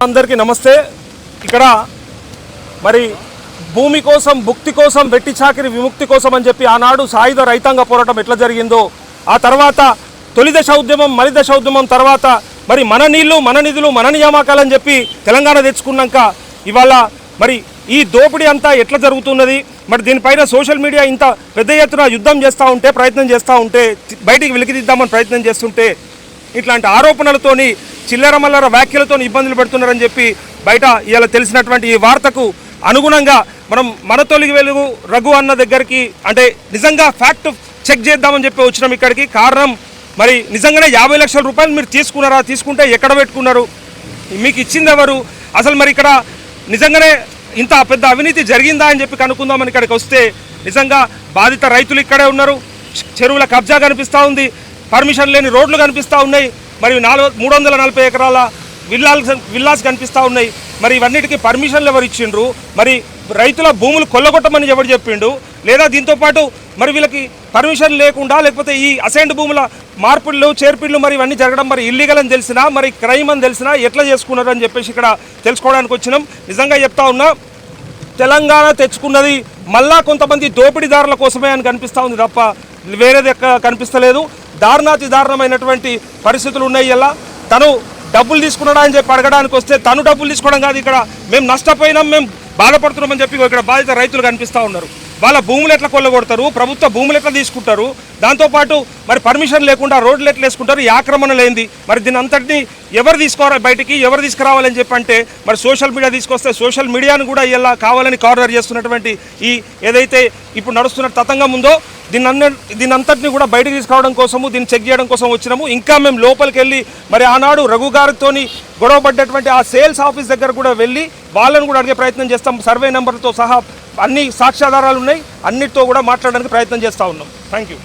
అందరికీ నమస్తే. ఇక్కడ మరి భూమి కోసం భుక్తి కోసం వెట్టి చాకిరి విముక్తి కోసం అని చెప్పి ఆనాడు సాయుధ రైతాంగ పోరాటం ఎట్లా జరిగిందో ఆ తర్వాత తొలి దశ ఉద్యమం మలి దశ ఉద్యమం తర్వాత మరి మన నీళ్ళు మన నిధులు మన నియామకాలని చెప్పి తెలంగాణ తెచ్చుకున్నాక ఇవాళ మరి ఈ దోపిడీ అంతా ఎట్లా జరుగుతున్నది? మరి దీనిపైన సోషల్ మీడియా ఇంత పెద్ద ఎత్తున యుద్ధం చేస్తూ ఉంటే ప్రయత్నం చేస్తూ ఉంటే బయటికి వెలికిదిద్దామని ప్రయత్నం చేస్తుంటే ఇట్లాంటి ఆరోపణలతోని చిల్లర మల్లర వ్యాఖ్యలతో ఇబ్బందులు పెడుతున్నారని చెప్పి బయట ఇలా తెలిసినటువంటి ఈ వార్తకు అనుగుణంగా మనం మన తొలిగి వెలుగు రఘు అన్న దగ్గరికి అంటే నిజంగా ఫ్యాక్ట్ చెక్ చేద్దామని చెప్పి వచ్చినాం ఇక్కడికి. కారణం మరి నిజంగానే యాభై లక్షల రూపాయలు మీరు తీసుకున్నారా తీసుకుంటే ఎక్కడ పెట్టుకున్నారు? మీకు ఇచ్చింది ఎవరు? అసలు మరి ఇక్కడ నిజంగానే ఇంత పెద్ద అవినీతి జరిగిందా అని చెప్పి కనుక్కుందామని ఇక్కడికి వస్తే నిజంగా బాధిత రైతులు ఇక్కడే ఉన్నారు. చెరువుల కబ్జా కనిపిస్తూ ఉంది. పర్మిషన్ లేని రోడ్లు కనిపిస్తూ ఉన్నాయి. మరి నాలుగు మూడు వందల నలభై ఎకరాల విల్లాస్ విల్లాస్ కనిపిస్తూ ఉన్నాయి. మరి ఇవన్నిటికీ పర్మిషన్లు ఎవరు ఇచ్చిండ్రు? మరి రైతుల భూములు కొల్లగొట్టమని ఎవరు చెప్పిండు? లేదా దీంతో పాటు మరి వీళ్ళకి పర్మిషన్ లేకుండా లేకపోతే ఈ అసైన్డ్ భూముల మార్పులు చేర్పిళ్ళు మరి ఇవన్నీ జరగడం మరి ఇల్లీగల్ అని తెలిసినా మరి క్రైమ్ అని తెలిసినా ఎట్లా చేసుకున్నారు అని చెప్పేసి ఇక్కడ తెలుసుకోవడానికి వచ్చినాం. నిజంగా చెప్తా ఉన్నా తెలంగాణ తెచ్చుకున్నది మళ్ళా కొంతమంది దోపిడీదారుల కోసమే అని కనిపిస్తూ ఉంది తప్ప వేరేది ఎక్క కనిపిస్తలేదు. దారుణాతి దారుణమైనటువంటి పరిస్థితులు ఉన్నాయి. ఇలా తను డబ్బులు తీసుకున్నాడా అని చెప్పి అడగడానికి వస్తే తను డబ్బులు తీసుకోవడం కాదు. ఇక్కడ మేము నష్టపోయినాం మేము బాధపడుతున్నామని చెప్పి ఇక్కడ బాధిత రైతులు కనిపిస్తూ ఉన్నారు. వాళ్ళ భూములు ఎట్లా కొల్లగొడతారు? ప్రభుత్వ భూములు ఎట్లా తీసుకుంటారు? దాంతోపాటు మరి పర్మిషన్ లేకుండా రోడ్లు ఎట్లా వేసుకుంటారు? ఈ ఆక్రమణ లేనిది. మరి దీని అంతటిని ఎవరు తీసుకోవాలి బయటికి ఎవరు తీసుకురావాలని చెప్పి అంటే మరి సోషల్ మీడియా తీసుకొస్తే సోషల్ మీడియాను కూడా ఇలా కావాలని కార్నర్ చేస్తున్నటువంటి ఈ ఏదైతే ఇప్పుడు నడుస్తున్న తతంగం ఉందో దీని అన్న దీని అంతటిని కూడా బయటకు తీసుకురావడం కోసము దీన్ని చెక్ చేయడం కోసం వచ్చినాము. ఇంకా మేము లోపలికి వెళ్ళి మరి ఆనాడు రఘు గారితోని గొడవ పడ్డటువంటి ఆ సేల్స్ ఆఫీస్ దగ్గర కూడా వెళ్ళి వాళ్ళని కూడా అడిగే ప్రయత్నం చేస్తాం. సర్వే నెంబర్తో సహా అన్ని సాక్ష్యాధారాలు ఉన్నాయి. అన్నిటితో కూడా మాట్లాడడానికి ప్రయత్నం చేస్తూ ఉన్నాం. Thank you